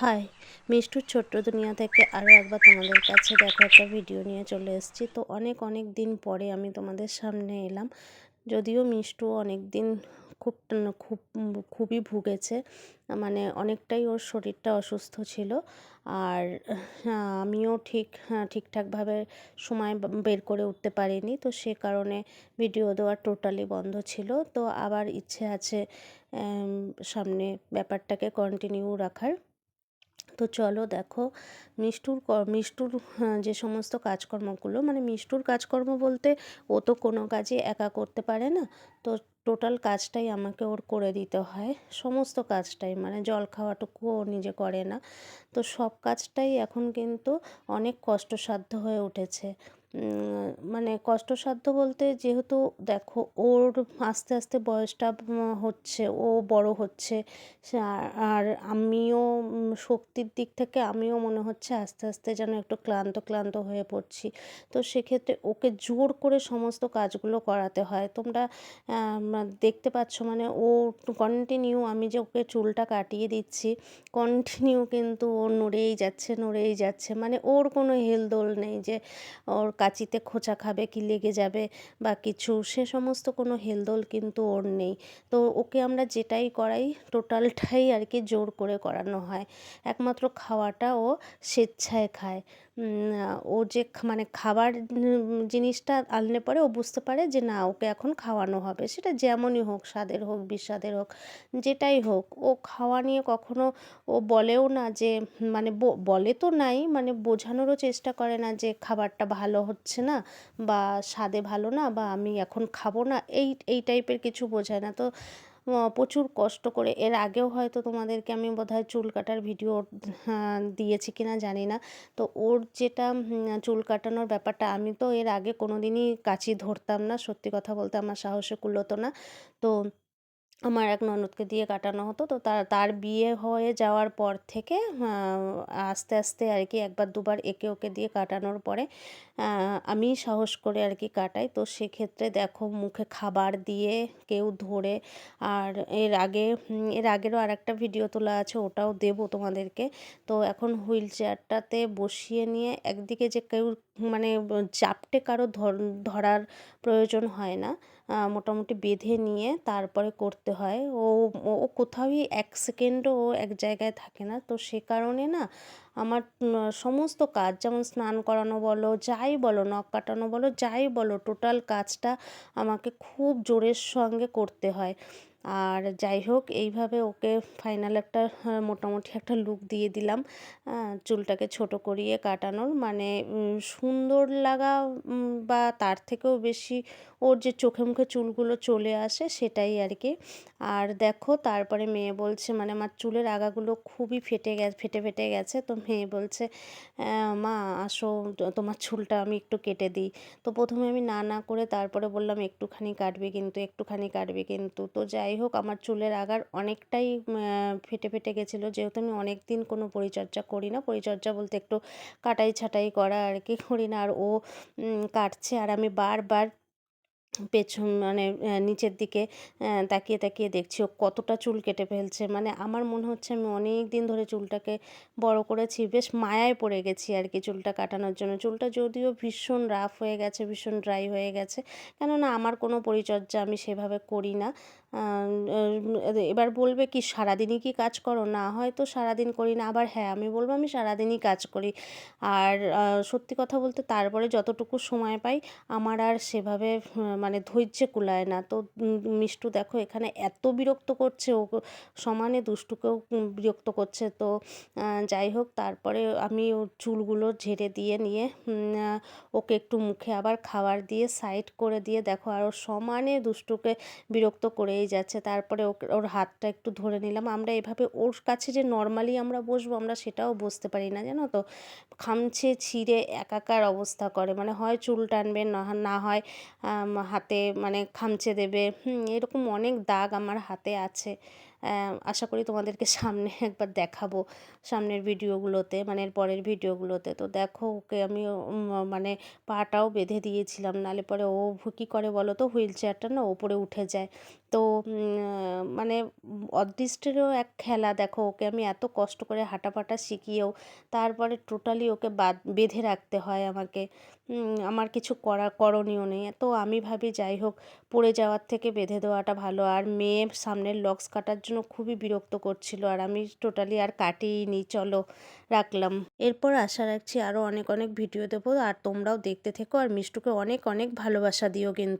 High, মিষ্টুর ছোট্ট দুনিয়া থেকে আরও একবার তোমাদের কাছে দেখো একটা ভিডিও নিয়ে চলে এসেছি। তো অনেক অনেক দিন পরে আমি তোমাদের সামনে এলাম। যদিও মিষ্টু অনেক দিন খুব খুব, খুবই ভুগেছে মানে অনেকটাই ওর শরীরটা অসুস্থ ছিল। আর আমিও ঠিক ঠিকঠাকভাবে সময় বের করে উঠতে পারিনি। তো সে কারণে ভিডিও দেওয়া টোটালি বন্ধ ছিল। তো আবার ইচ্ছে আছে সামনে ব্যাপারটাকে কন্টিনিউ রাখার। তো চলো দেখো মিষ্টুর মিষ্টুর হ্যাঁ, যে সমস্ত কাজকর্মগুলো মানে মিষ্টুর কাজকর্ম বলতে ও তো কোনো কাজই একা করতে পারে না তো টোটাল কাজটাই আমাকে ওর করে দিতে হয় সমস্ত কাজটাই মানে জল খাওয়াটুকু ও নিজে করে না তো সব কাজটাই এখন কিন্তু অনেক কষ্টসাধ্য হয়ে উঠেছে। মানে কষ্টসাধ্য বলতে যেহেতু দেখো ওর আস্তে আস্তে বয়সটা হচ্ছে, ও বড় হচ্ছে আর আমিও শক্তির দিক থেকে আমিও মনে হচ্ছে আস্তে আস্তে যেন একটু ক্লান্ত ক্লান্ত হয়ে পড়ছি। তো সেক্ষেত্রে ওকে জোর করে সমস্ত কাজগুলো করাতে হয়। তোমরা দেখতে পাচ্ছ মানে ও কন্টিনিউ আমি যে ওকে চুলটা কাটিয়ে দিচ্ছি কন্টিনিউ কিন্তু ও নড়েই যাচ্ছে নড়েই যাচ্ছে। মানে ওর কোনো হেলদোল নেই যে ওর কাঁচিতে খোঁচা খাবে কি লেগে যাবে বা কিছু, সে সমস্ত কোনো হেলদোল কিন্তু ওর নেই। তো ওকে আমরা যেটাই করাই, টোটালটাই আর কি জোর করে করানো হয়। একমাত্র খাওয়াটা ও স্বেচ্ছায় খায়। ও যে মানে খাবার জিনিসটা আনলে পরে ও বুঝতে পারে যে না, ওকে এখন খাওয়ানো হবে। সেটা যেমনই হোক, স্বাদের হোক বিস্বাদের হোক, যেটাই হোক, ও খাওয়া নিয়ে কখনো ও বলেও না যে মানে বলে তো নাই মানে বোঝানোরও চেষ্টা করে না যে খাবারটা ভালো হচ্ছে না বা স্বাদে ভালো না বা আমি এখন খাব না, এই এই টাইপের কিছু বোঝায় না। তো প্রচুর কষ্ট করে, এর আগেও হয়তো তোমাদেরকে আমি বোধহয় চুল কাটার ভিডিও দিয়েছি কিনা জানি না। তো ওর যেটা চুল কাটানোর ব্যাপারটা, আমি তো এর আগে কোনো দিনই কাচি ধরতাম না, সত্যি কথা বলতে আমার সাহসে কুলোতো না। তো আমার এক ননদকে দিয়ে কাটানো হতো। তো তার তার বিয়ে হয়ে যাওয়ার পর থেকে আস্তে আস্তে আর কি একবার দুবার একে ওকে দিয়ে কাটানোর পরে আমি সাহস করে আর কি কাটাই। তো সেক্ষেত্রে দেখো মুখে খাবার দিয়ে কেউ ধরে, আর এর আগে এর আগেরও আর একটা ভিডিও তোলা আছে, ওটাও দেবো তোমাদেরকে। তো এখন হুইল চেয়ারটাতে বসিয়ে নিয়ে একদিকে যে কেউ মানে চাপটে কারও ধরার প্রয়োজন হয় না। মোটামুটি বেঁধে নিয়ে তারপরে করতে হয়। ও ও কোথাওই এক সেকেন্ডও এক জায়গায় থাকে না। তো সে কারণে না আমার সমস্ত কাজ যেমন স্নান করানো বলো যাই বলো নখ কাটানো বলো যাই বলো টোটাল কাজটা আমাকে খুব জোরের সঙ্গে করতে হয়। আর যাই হোক এইভাবে ওকে ফাইনাল একটা হ্যাঁ, মোটামুটি একটা লুক দিয়ে দিলাম। চুলটাকে ছোট করিয়ে কাটানোর। মানে সুন্দর লাগা বা তার থেকেও বেশি ওর যে চোখে মুখে চুলগুলো চলে আসে সেটাই আর কি। আর দেখো তারপরে মেয়ে বলছে মানে আমার চুলের আগাগুলো খুবই ফেটে গেছে ফেটে ফেটে গেছে তো মেয়ে বলছে মা, আসো তোমার চুলটা আমি একটু কেটে দিই। তো প্রথমে আমি না না করে তারপরে বললাম, একটুখানি কাটবে কিন্তু, একটুখানি কাটবে কিন্তু। তো যাই হোক, আমার চুলের আগার অনেকটাই ফেটে ফেটে গেছিল। যেহেতু আমি অনেক দিন কোনো পরিচর্যা করি না, পরিচর্যা বলতে একটু কাটাই, ছাটাই করা আর কি করি না। আর ও কাটছে। আর আমি বারবার পেছন মানে নিচের দিকে তাকিয়ে তাকিয়ে দেখছি ও কতটা চুল কেটে ফেলছে। মানে আমার মনে হচ্ছে আমি অনেক দিন ধরে চুলটাকে বড় করেছি, বেশ মায়ায় পড়ে গেছি আর কি চুলটা কাটানোর জন্য। চুলটা যদিও ভীষণ রাফ হয়ে গেছে, ভীষণ ড্রাই হয়ে গেছে, কেননা আমার কোনো পরিচর্যা আমি সেভাবে করি না। এবার বলবে কি, সারাদিনই কি কাজ করো? না, হয়তো সারাদিন করি না, আবার হ্যাঁ আমি বলব আমি সারাদিনই কাজ করি। আর সত্যি কথা বলতে তারপরে যতটুকু সময় পাই, আমার আর সেভাবে মানে ধৈর্যে কুলায় না। তো মিষ্টু দেখো এখানে এত বিরক্ত করছে, ও সমানে দুষ্টুকেও বিরক্ত করছে। তো যাই হোক, তারপরে আমি ওর চুলগুলো ঝেড়ে দিয়ে নিয়ে ওকে একটু মুখে আবার খাবার দিয়ে সাইড করে দিয়ে দেখো, আর আরও সমানে দুষ্টুকে বিরক্ত করেই যাচ্ছে। তারপরে ওর হাতটা একটু ধরে নিলাম। আমরা এভাবে ওর কাছে যে নর্মালি আমরা বসবো, আমরা সেটাও বসতে পারি না, জানো তো? খামছে, ছিঁড়ে, একাকার অবস্থা করে। মানে হয় চুল টানবে, না হয় হাতে মানে খামচে দেবে। এরকম অনেক দাগ আমার হাতে আছে। আশা করি তোমাদেরকে সামনে একবার দেখাবো সামনের ভিডিওগুলোতে মানে পরের ভিডিওগুলোতে। তো দেখো ওকে আমি মানে পাটাও বেঁধে দিয়েছিলাম নালে পরে ও কী করে বলো তো, হুইল চেয়ারটা না ওপরে উঠে যায়। তো মানে অদৃষ্টেরও এক খেলা, দেখো ওকে আমি এত কষ্ট করে হাঁটাপাটা শিখিয়েও তারপরে টোটালি ওকে বাদ বেঁধে রাখতে হয় আমাকে। আমার কিছু করা, করণীয় নেই। তো আমি ভাবি যাই হোক, পড়ে যাওয়ার থেকে বেঁধে দেওয়াটা ভালো। আর মেয়ে সামনের লক্স কাটার জন্য খুবই বিরক্ত করছিল আর আমি টোটালি আর কাটিনি চলো রাখলাম। এরপর আশা রাখছি আরও অনেক অনেক ভিডিও দেবো আর তোমরাও দেখতে থেকো আর মিষ্টুকে অনেক অনেক ভালোবাসা দিও কিন্তু।